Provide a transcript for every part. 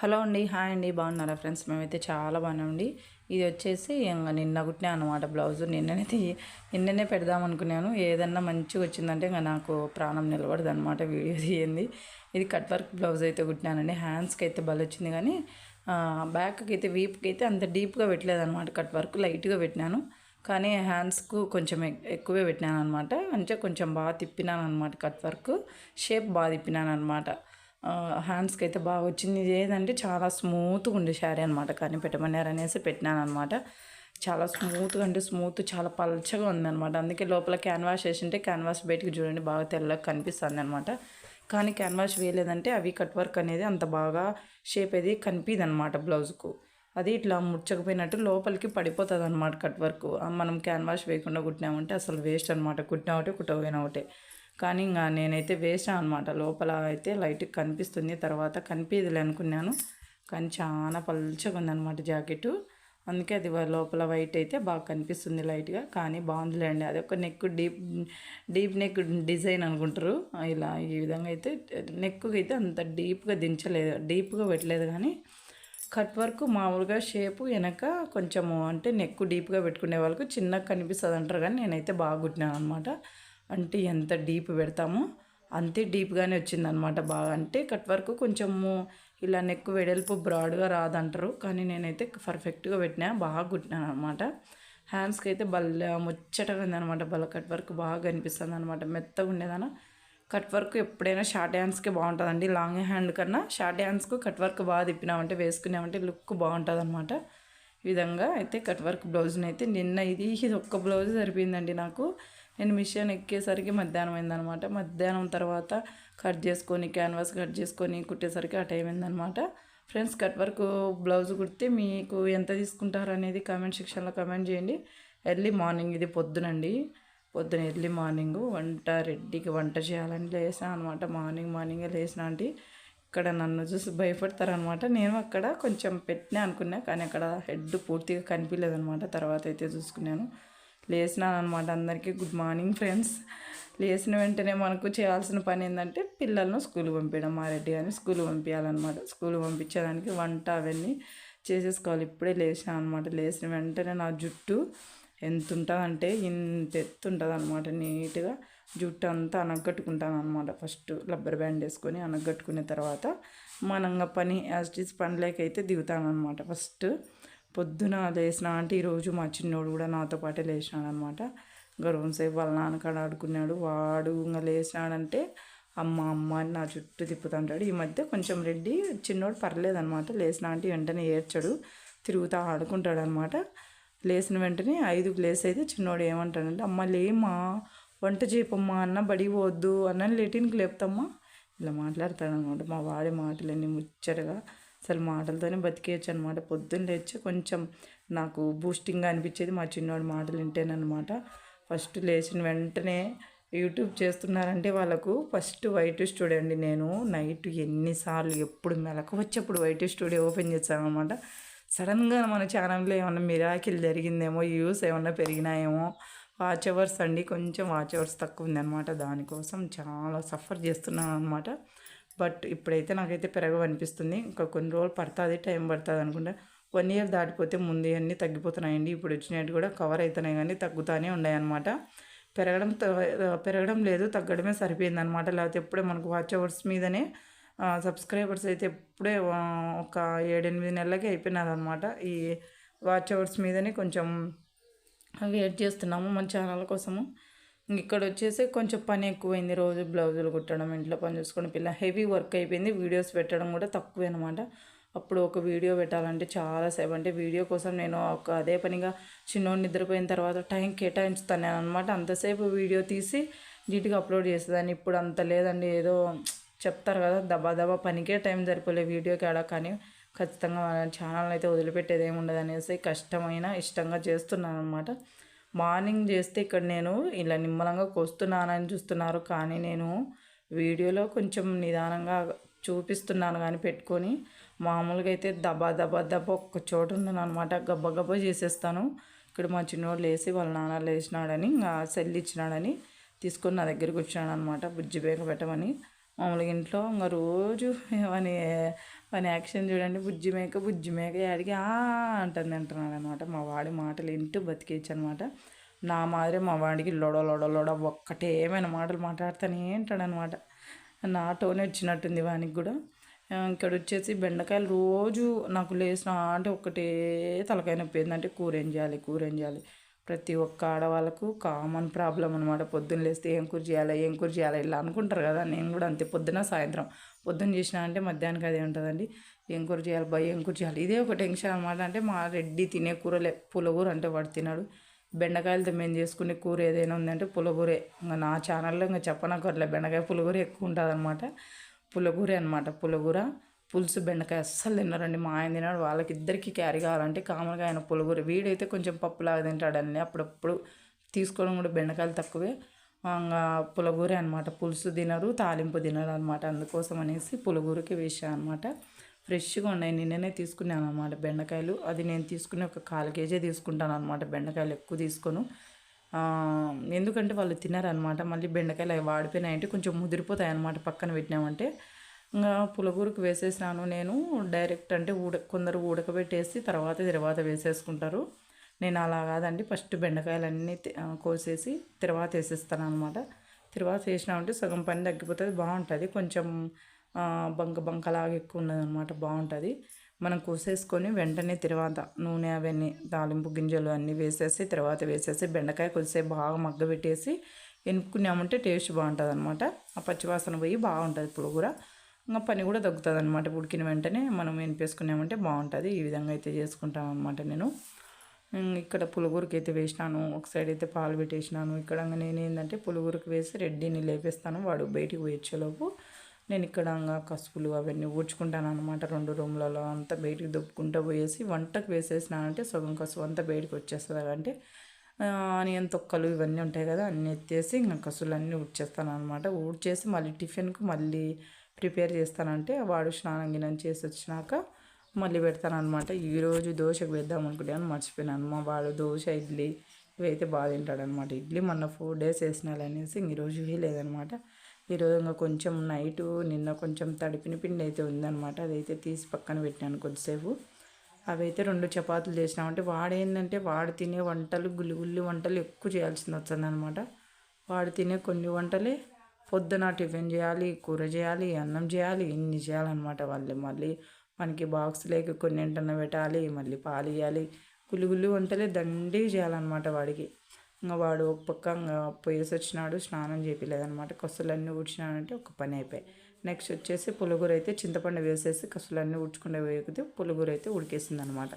Hello అండి hi అండి బాగున్నారా ఫ్రెండ్స్? మేమైతే చాలా బాగున్నామండి ఇది వచ్చేసి ఇంకా నిన్న కుట్టినా అనమాట బ్లౌజ్. నిన్ననైతే నిన్ననే పెడదాం అనుకున్నాను. ఏదన్నా మంచిగా వచ్చిందంటే ఇంకా నాకు ప్రాణం నిలబడదు అనమాట వీడియో తీయండి ఇది కట్ వర్క్ బ్లౌజ్ అయితే కుట్టినానండి. హ్యాండ్స్కి అయితే బల్ వచ్చింది కానీ బ్యాక్కి అయితే వీప్కి అయితే అంత డీప్గా పెట్టలేదు అనమాట కట్ వర్క్ లైట్గా పెట్టినాను. కానీ హ్యాండ్స్కు కొంచెం ఎక్కువే పెట్టినాను అనమాట అంటే కొంచెం బాగా తిప్పినాను అనమాట కట్ వర్క్. షేప్ బాగా తిప్పినాను అనమాట హ్యాండ్స్కి అయితే బాగా వచ్చింది. ఇది ఏదంటే చాలా స్మూత్గా ఉండే శారీ అనమాట కానీ పెట్టమన్నారు అనేసి పెట్టినాను అనమాట చాలా స్మూత్గా అంటే స్మూత్ చాలా పల్చగా ఉందన్నమాట. అందుకే లోపల క్యాన్వాస్ వేసింటే క్యాన్వాస్ బయటకు చూడండి బాగా తెల్లగా కనిపిస్తుంది అనమాట కానీ క్యాన్వాస్ వేయలేదంటే అవి కట్ వర్క్ అనేది అంత బాగా షేప్ అది కనిపిదు అనమాట బ్లౌజ్కు అది ఇట్లా ముచ్చకపోయినట్టు లోపలికి పడిపోతుంది అనమాట కట్ వర్క్ మనం క్యాన్వాస్ వేయకుండా కుట్టినామంటే అసలు వేస్ట్ అనమాట కుట్టినా ఒకటే కుట్టకపోయినా ఒకటే. కానీ ఇంకా నేనైతే వేసాను అనమాట లోపల అయితే లైట్ కనిపిస్తుంది. తర్వాత కనిపించదులే అనుకున్నాను. కానీ చాలా పలుచగా ఉందన్నమాట జాకెట్. అందుకే అది లోపల వైట్ అయితే బాగా కనిపిస్తుంది లైట్గా. కానీ బాగుందిలేండి అది ఒక neck deep deep neck design అనుకుంటారు. ఇలా ఈ విధంగా అయితే నెక్కు అయితే అంత డీప్గా దించలేదు. డీప్గా పెట్టలేదు కానీ కట్ వర్క్ మామూలుగా షేపు వెనక కొంచెము అంటే నెక్ డీప్గా పెట్టుకునే వాళ్ళకు చిన్నగా కనిపిస్తుంది అంటారు కానీ నేనైతే బాగా కుట్టినాను అనమాట అంటే ఎంత డీప్ పెడతామో అంతే డీప్గానే వచ్చిందనమాట బాగా. అంటే కట్ వర్క్ కొంచెము ఇలా నెక్ వెడల్పు బ్రాడ్గా రాదంటారు కానీ నేనైతే పర్ఫెక్ట్గా పెట్టినా బాగా కుట్టినాను అనమాట హ్యాండ్స్కి అయితే బల్ల ముచ్చటగా ఉందనమాట బల్ల కట్ వర్క్ బాగా కనిపిస్తుంది అనమాట మెత్తగా ఉండేదాన? కట్ వర్క్ ఎప్పుడైనా షార్ట్ హ్యాండ్స్కి బాగుంటుందండి. లాంగ్ హ్యాండ్ కన్నా షార్ట్ హ్యాండ్స్కు కట్ వర్క్ బాగా తిప్పినామంటే వేసుకున్నామంటే లుక్ బాగుంటుంది అనమాట ఈ విధంగా అయితే కట్ వర్క్ బ్లౌజ్ని అయితే నిన్న ఇది ఇది ఒక్క బ్లౌజ్ సరిపోయిందండి నాకు. నేను మిషన్ ఎక్కేసరికి మధ్యాహ్నం అయిందనమాట. మధ్యాహ్నం తర్వాత కట్ చేసుకొని క్యాన్వాస్ కట్ చేసుకొని కుట్టేసరికి ఆ టైం అయిందనమాట. ఫ్రెండ్స్ కట్ వర్క్ బ్లౌజ్ కుడితే మీకు ఎంత తీసుకుంటారు అనేది కామెంట్ సెక్షన్లో కామెంట్ చేయండి. ఎర్లీ మార్నింగ్ ఇది పొద్దునండి. పొద్దున ఎర్లీ మార్నింగ్ వంట రెడ్డికి వంట చేయాలని లేసా అనమాట మార్నింగ్ మార్నింగే లేసిన అంటే. ఇక్కడ నన్ను చూసి భయపడతారనమాట. నేను అక్కడ కొంచెం పెట్టినా అనుకున్నా కానీ అక్కడ హెడ్ పూర్తిగా కనిపించలేదనమాట. తర్వాత అయితే చూసుకున్నాను. లేచినాను అనమాట అందరికీ. గుడ్ మార్నింగ్ ఫ్రెండ్స్ లేచిన వెంటనే మనకు చేయాల్సిన పని ఏంటంటే పిల్లలను స్కూల్ పంపించడం మా రెడ్డి అని స్కూల్ పంపించాలన్నమాట స్కూల్ పంపించడానికి వంట అవన్నీ చేసేసుకోవాలి. ఇప్పుడే లేచిన అనమాట లేచిన వెంటనే నా జుట్టు ఎంత ఉంటుందంటే ఇంత ఎత్తు ఉంటుంది అనమాట నీట్గా జుట్టు అంతా అనగట్టుకుంటాను అనమాట ఫస్ట్ రబ్బర్ బ్యాండ్ వేసుకొని అనగట్టుకున్న తర్వాత మనంగా పని యాజ్ పని పనిలోకైతే దిగుతాను అనమాట ఫస్ట్ పొద్దున లేచిన అంటే ఈరోజు మా చిన్నోడు కూడా నాతో పాటే లేచినాడు అనమాట గర్వం సేపు వాళ్ళ నాన్నకాడ ఆడుకున్నాడు. వాడు ఇంకా లేచినాడంటే అమ్మ అమ్మ అని నా చుట్టూ తిప్పుతుంటాడు ఈ మధ్య కొంచెం రెడ్డి చిన్నోడు పర్లేదనమాట. లేచిన అంటే వెంటనే ఏడ్చాడు తిరుగుతూ ఆడుకుంటాడు అనమాట లేచిన వెంటనే ఐదుకు లేసి అయితే చిన్నోడు ఏమంటాడంటే అమ్మ లేమా వంట చేయపమ్మా అన్న బడి పోవద్దు అన్న లెటిన్కి లేపుతామ్మా. ఇలా మాట్లాడతాడనమాట. మా వాడి మాటలన్నీ ముచ్చటగా అసలు మాటలతోనే బతికేయచ్చు అనమాట పొద్దున్న లేచి కొంచెం నాకు బూస్టింగ్గా అనిపించేది మా చిన్నవాడి మాటలు వింటేనమాట ఫస్ట్ లేచిన వెంటనే యూట్యూబ్ చేస్తున్నారంటే వాళ్ళకు ఫస్ట్ వైట్ స్టూడియో అండి నేను. నైట్ ఎన్నిసార్లు ఎప్పుడు మెలకు వచ్చేప్పుడు వైట్ స్టూడియో ఓపెన్ చేస్తాను అనమాట సడన్గా మన ఛానల్లో ఏమన్నా మిరాకిల్ జరిగిందేమో వ్యూస్ ఏమన్నా పెరిగినాయేమో వాచ్ అవర్స్ అండి. కొంచెం వాచ్ అవర్స్ తక్కువ ఉందన్నమాట. దానికోసం చాలా సఫర్ చేస్తున్నాను అనమాట బట్ ఇప్పుడైతే నాకైతే పెరగవనిపిస్తుంది. ఇంకా కొన్ని రోజులు పడుతుంది టైం పడుతుంది అనుకుంటా. వన్ ఇయర్ దాటిపోతే ముందు అన్నీ తగ్గిపోతున్నాయండి. ఇప్పుడు వచ్చినట్టు కూడా కవర్ అవుతున్నాయి కానీ తగ్గుతూనే ఉన్నాయి అనమాట పెరగడం త- పెరగడం లేదు తగ్గడమే సరిపోయింది అనమాట లేకపోతే ఎప్పుడే మనకు వాచ్ అవర్స్ మీదనే సబ్స్క్రైబర్స్ అయితే ఎప్పుడే ఒక ఏడెనిమిది నెలలకి అయిపోయినారు అనమాట ఈ వాచ్ అవర్స్ మీదనే కొంచెం వెయిట్ చేస్తున్నాము మన ఛానల్ కోసము. ఇక్కడ వచ్చేసి కొంచెం పని ఎక్కువైంది. రోజు బ్లౌజులు కుట్టడం ఇంట్లో పని చూసుకోవడం పిల్ల హెవీ వర్క్ అయిపోయింది. వీడియోస్ పెట్టడం కూడా తక్కువే అనమాట అప్పుడు ఒక వీడియో పెట్టాలంటే చాలా సేపు. అంటే వీడియో కోసం నేను ఒక అదే పనిగా చిన్నోడు నిద్రపోయిన తర్వాత టైం కేటాయించుతాను అనమాట అంతసేపు వీడియో తీసి నీట్గా అప్లోడ్ చేసేదాన్ని. ఇప్పుడు అంత లేదండి. ఏదో చెప్తారు కదా దబా దబా పనికే టైం సరిపోలే వీడియోకి ఆడ కానీ ఖచ్చితంగా ఛానల్ అయితే వదిలిపెట్టేది ఏమి ఉండదు అనేసి కష్టమైన ఇష్టంగా చేస్తున్నాను అనమాట మార్నింగ్ చేస్తే ఇక్కడ నేను ఇలా నిమ్మలంగా కోస్తున్నానని చూస్తున్నారు. కానీ నేను వీడియోలో కొంచెం నిదానంగా చూపిస్తున్నాను కానీ పెట్టుకొని మామూలుగా అయితే దబా దబా దబా ఒక్క చోట ఉన్నాను అనమాట గబ్బ గబ్బ చేసేస్తాను. ఇక్కడ మా చిన్నోడు లేచి వాళ్ళ నాన్న లేచినాడని ఇంకా సెల్ ఇచ్చినాడని తీసుకొని నా దగ్గరికి వచ్చినాడు అనమాట బుజ్జి బేగ పెట్టమని. మామూలుగా ఇంట్లో ఇంకా రోజు అని వాని యాక్షన్ చూడండి బుజ్జి మేక బుజ్జి మేక అడిగి ఆ అంటుంది అంటున్నాడు అనమాట మా వాడి మాటలు వింటూ బతికేయచ్చు అనమాట నా మాదిరి మా వాడికి లొడ లొడ లొడ ఒక్కటేమైన మాటలు మాట్లాడుతానే ఉంటాడనమాట నా టోన్ వచ్చినట్టుంది వానికి కూడా. ఇక్కడ వచ్చేసి బెండకాయలు రోజు నాకు లేచిన అంటే ఒకటే తలకాయ నొప్పి. ఏంటంటే కూర ఏం చేయాలి కూర ఏం చేయాలి ప్రతి ఒక్క ఆడవాళ్ళకు కామన్ ప్రాబ్లం అనమాట పొద్దున్న లేస్తే ఏం కూర చేయాలి ఏం కూర చేయాలి ఇలా అనుకుంటారు కదా. నేను కూడా అంతే. పొద్దున సాయంత్రం. పొద్దున్న చేసినా అంటే మధ్యాహ్నానికి అదే ఉంటుందండి. ఏం కూర చేయాలి భయ ఏం కూర చేయాలి. ఇదే ఒక టెన్షన్ అనమాట అంటే మా రెడ్డి తినే కూరలే పులగూర అంటే వాడు తినాడు. బెండకాయలతో మేము చేసుకునే కూర ఏదైనా ఉందంటే పులగూరే. ఇంకా నా ఛానల్లో ఇంకా చెప్పనక్కర్లే. బెండకాయ పులగూర ఎక్కువ ఉంటుంది అనమాట పులగూరే అనమాట పులగూర పులుసు బెండకాయ అస్సలు తిన్నారండి మా ఆయన తిన్నాడు వాళ్ళకి ఇద్దరికి క్యారీ కావాలంటే కామన్గా ఆయన పులుగురు. వీడైతే కొంచెం పప్పులాగా తింటాడని అప్పుడప్పుడు తీసుకోవడం కూడా బెండకాయలు తక్కువే. ఇంకా పులగూరే అనమాట పులుసు తినరు తాలింపు తినరు అనమాట అందుకోసం అనేసి పులగూరకి వేసాను అనమాట ఫ్రెష్గా ఉన్నాయి. నిన్ననే తీసుకున్నాను అనమాట బెండకాయలు. అది నేను తీసుకుని ఒక కాలు కేజీ తీసుకుంటాను అనమాట బెండకాయలు ఎక్కువ తీసుకోను. ఎందుకంటే వాళ్ళు తినారనమాట మళ్ళీ బెండకాయలు అవి వాడిపోయినాయంటే కొంచెం ముదిరిపోతాయి అనమాట పక్కన పెట్టినామంటే. ఇంకా పులగూరుకు వేసేసినాను నేను. డైరెక్ట్ అంటే ఉడ కొందరు ఉడకబెట్టేసి తర్వాత తర్వాత వేసేసుకుంటారు. నేను అలా కాదండి. ఫస్ట్ బెండకాయలన్నీ కోసేసి తర్వాత వేసేస్తాను అనమాట తర్వాత వేసినామంటే సగం పని తగ్గిపోతుంది బాగుంటుంది. కొంచెం బంక బంకలాగా ఎక్కువ ఉన్నది అనమాట బాగుంటుంది. మనం కోసేసుకొని వెంటనే తర్వాత నూనె అవన్నీ తాలింపు గింజలు అన్నీ వేసేసి తర్వాత వేసేసి బెండకాయ కొద్దిసేపు బాగా మగ్గబెట్టేసి ఎనుపుకున్నామంటే టేస్ట్ బాగుంటుంది అనమాట ఆ పచ్చివాసన పోయి బాగుంటుంది పులుగుర. ఇంకా పని కూడా తగ్గుతుంది అనమాట ఉడికిన వెంటనే మనం ఎనిపేసుకున్నామంటే బాగుంటుంది. ఈ విధంగా అయితే చేసుకుంటాను అనమాట నేను ఇక్కడ పులుగురికి అయితే వేసినాను. ఒక సైడ్ అయితే పాలు పెట్టేసినాను. ఇక్కడ నేను ఏంటంటే పులుగురికి వేసి రెడ్డిని లేపేస్తాను. వాడు బయటికి పోయేలోపు నేను ఇక్కడ కసుపులు అవన్నీ ఊడ్చుకుంటాను అనమాట రెండు రూమ్లలో. అంతా బయటికి దుప్పుకుంటూ పోయేసి వంటకు వేసేసినానంటే సగం కసుపు అంతా బయటికి వచ్చేస్తుంది. అంటే ఆనియన్ తొక్కలు ఇవన్నీ ఉంటాయి కదా అన్నీ ఎత్తేసి ఇంకా కసులు అన్నీ ఊడ్చేస్తాను అనమాట ఊడ్చేసి మళ్ళీ టిఫిన్కు మళ్ళీ ప్రిపేర్ చేస్తానంటే వాడు స్నానం గినం చేసి వచ్చినాక మళ్ళీ పెడతానమాట ఈరోజు దోశకు వేద్దాం అనుకుంటాను మర్చిపోయినాను. మా వాడు దోశ ఇడ్లీ ఇవైతే బాగా తింటాడనమాట ఇడ్లీ మొన్న ఫోర్ డేస్ వేసినాలనేసి ఈరోజు లేదనమాట ఈరోజు ఇంకా కొంచెం నైటు నిన్న కొంచెం తడిపిన పిండి అయితే ఉందనమాట అదైతే తీసి పక్కన పెట్టినాను కొద్దిసేపు. అవైతే రెండు చపాతీలు చేసినామంటే వాడేందంటే వాడు తినే వంటలు గుల్లి గుల్లి వంటలు ఎక్కువ చేయాల్సింది వచ్చిందనమాట వాడు తినే కొన్ని వంటలే పొద్దున టిఫిన్ చేయాలి కూర చేయాలి అన్నం చేయాలి ఇన్ని చేయాలన్నమాట వాళ్ళు. మళ్ళీ మనకి బాక్స్ లేక కొన్ని పెట్టాలి మళ్ళీ పాలు ఇవ్వాలి గులుగులు వంటలే దండి చేయాలన్నమాట వాడికి. ఇంకా వాడు ఒక పక్క ఇంకా పోయేసి వచ్చినాడు స్నానం చేయలేదనమాట కసులన్నీ ఊడ్చినాడంటే ఒక పని అయిపోయి నెక్స్ట్ వచ్చేసి పులుగురు అయితే చింతపండు వేసేసి కసులన్నీ ఊడ్చుకుంటే వేగితే పులుగురు అయితే ఉడికేసింది అనమాట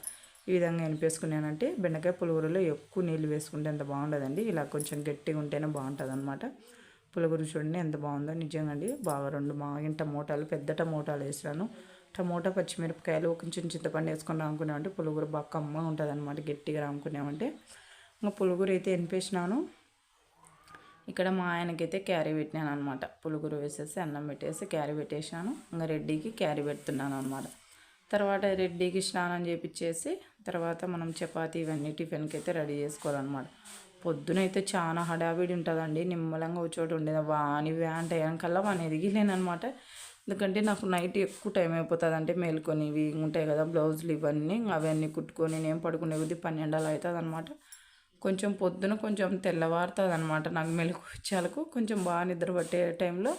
ఈ విధంగా ఎనిపేసుకున్నానంటే బెండకాయ పులుగురులో ఎక్కువ నీళ్ళు వేసుకుంటే ఎంత బాగుండదండి. ఇలా కొంచెం గట్టిగా ఉంటేనే బాగుంటుంది అనమాట పులగురు చూడండి ఎంత బాగుందో. నిజంగా అండి బాగా రెండు మాగిన టమోటాలు పెద్ద టమోటాలు వేసాను టమోటా పచ్చిమిరపకాయలు కొంచెం చింతపండు వేసుకొని రాముకున్నామంటే పులుగురు బాగా కమ్మగా ఉంటుంది అనమాట గట్టిగా రాముకున్నామంటే. ఇంకా పులుగురు అయితే ఎనిపేసినాను ఇక్కడ మా ఆయనకైతే క్యారీ పెట్టినాను అనమాట పులుగురు వేసేసి అన్నం పెట్టేసి క్యారీ పెట్టేసాను ఇంకా రెడ్డికి క్యారీ పెడుతున్నాను అనమాట తర్వాత రెడ్డికి స్నానం చేపించేసి తర్వాత మనం చపాతీ ఇవన్నీ టిఫిన్కి అయితే రెడీ చేసుకోవాలన్నమాట. పొద్దునైతే చాలా హడావిడి ఉంటుందండి నిమ్మలంగా ఒక చోటు ఉండేది. వాని వ్యాన్ టైం కల్లా వాని ఎదిగిలేనమాట ఎందుకంటే నాకు నైట్ ఎక్కువ టైం అయిపోతుంది అంటే మేల్కొని ఇవి ఉంటాయి కదా బ్లౌజులు ఇవన్నీ. అవన్నీ కుట్టుకొని నేను పడుకునే కొద్ది పన్నెండాలు అవుతుంది అనమాట కొంచెం పొద్దున కొంచెం తెల్లవారుతుంది అనమాట నాకు మెలకు వచ్చేలకు. కొంచెం బాగా నిద్ర పట్టే టైంలో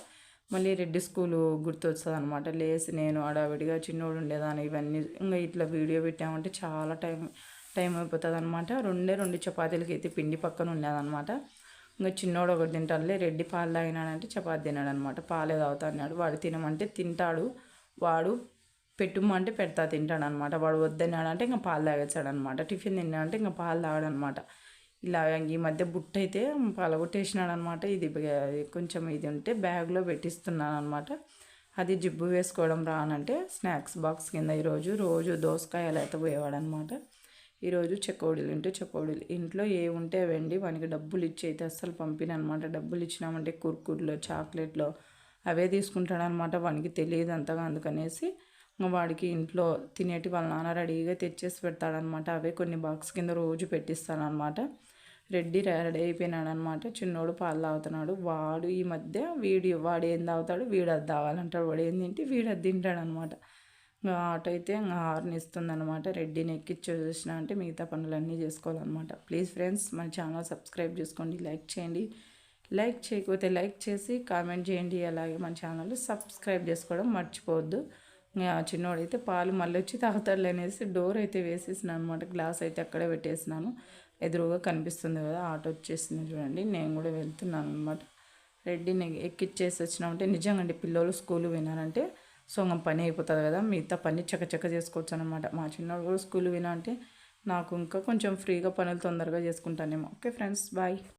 మళ్ళీ రెడ్డి స్కూలు గుర్తొస్తుంది అనమాట లేసి నేను అడావిడిగా చిన్నోడు ఉండేదాన్ని ఇవన్నీ ఇంకా ఇట్లా వీడియో పెట్టామంటే చాలా టైం టైం అయిపోతుంది అనమాట రెండే రెండు చపాతీలకి అయితే పిండి పక్కన ఉండేదన్నమాట. ఇంకా చిన్నోడు ఒకటి తింటాడులే రెడ్డి పాలు తాగినాడంటే చపాతి తినాడు అనమాట పాలే తాగుతా అన్నాడు. వాడు తినమంటే తింటాడు. వాడు పెట్టుమంటే పెడతా తింటాడు అనమాట వాడు వద్దన్నాడంటే ఇంకా పాలు తాగేస్తాడు అనమాట టిఫిన్ తిన్నాడంటే ఇంకా పాలు తాగడనమాట ఇలా ఈ మధ్య బుట్ట అయితే పలగొట్టేసినాడు అనమాట ఇది కొంచెం ఇది ఉంటే బ్యాగ్లో పెట్టిస్తున్నాను అనమాట అది జిబ్బు వేసుకోవడం రానంటే స్నాక్స్ బాక్స్ కింద ఈరోజు రోజు దోసకాయలు అయితే పోయేవాడు అనమాట ఈరోజు చెకోడీలు ఉంటే చెకోడీలు ఇంట్లో ఏ ఉంటే అవండి. వానికి డబ్బులు ఇచ్చి అయితే అస్సలు పంపిననమాట. డబ్బులు ఇచ్చినామంటే కుర్కుర్లో చాక్లెట్లో అవే తీసుకుంటాడనమాట. వానికి తెలియదు అంతగా. అందుకనేసి వాడికి ఇంట్లో తినేటి వాళ్ళ నాన్న రెడీగా తెచ్చేసి పెడతాడనమాట. అవే కొన్ని బాక్స్ కింద రోజు పెట్టిస్తానమాట రెడ్డి రెడీ అయిపోయినాడనమాట. చిన్నోడు పాలు తాగుతున్నాడు. వాడు ఈ మధ్య వీడి వాడు ఏం తాగుతాడు? వీడు అది తాగాలంటాడు. వాడు ఏం తింటే వీడు అది తింటాడనమాట. ఇంకా ఆటో అయితే ఇంకా హార్న్ ఇస్తుంది అనమాట రెడ్డిని ఎక్కిచ్చి చూసిన అంటే మిగతా పనులన్నీ చేసుకోవాలన్నమాట. ప్లీజ్ ఫ్రెండ్స్ మన ఛానల్ సబ్స్క్రైబ్ చేసుకోండి లైక్ చేయండి. లైక్ చేయకపోతే లైక్ చేసి కామెంట్ చేయండి. అలాగే మన ఛానల్ సబ్స్క్రైబ్ చేసుకోవడం మర్చిపోవద్దు. ఇంకా చిన్నోడైతే పాలు మళ్ళీ వచ్చి తాగుతాడులే అనేసి డోర్ అయితే వేసేసిన అనమాట గ్లాస్ అయితే అక్కడే పెట్టేసినాను. ఎదురుగా కనిపిస్తుంది కదా ఆటో వచ్చేసింది చూడండి. నేను కూడా వెళ్తున్నాను అనమాట రెడ్డిని ఎక్కిచ్చేసి వచ్చినామంటే నిజంగా అండి పిల్లలు స్కూల్ వినారంటే సొంగం పని అయిపోతుంది కదా మిగతా పని చకచక చేసుకోవచ్చు అనమాట మా చిన్నోడు కూడా స్కూల్ వినా అంటే నాకు ఇంకా కొంచెం ఫ్రీగా పనులు తొందరగా చేసుకుంటానేమో. Okay friends bye.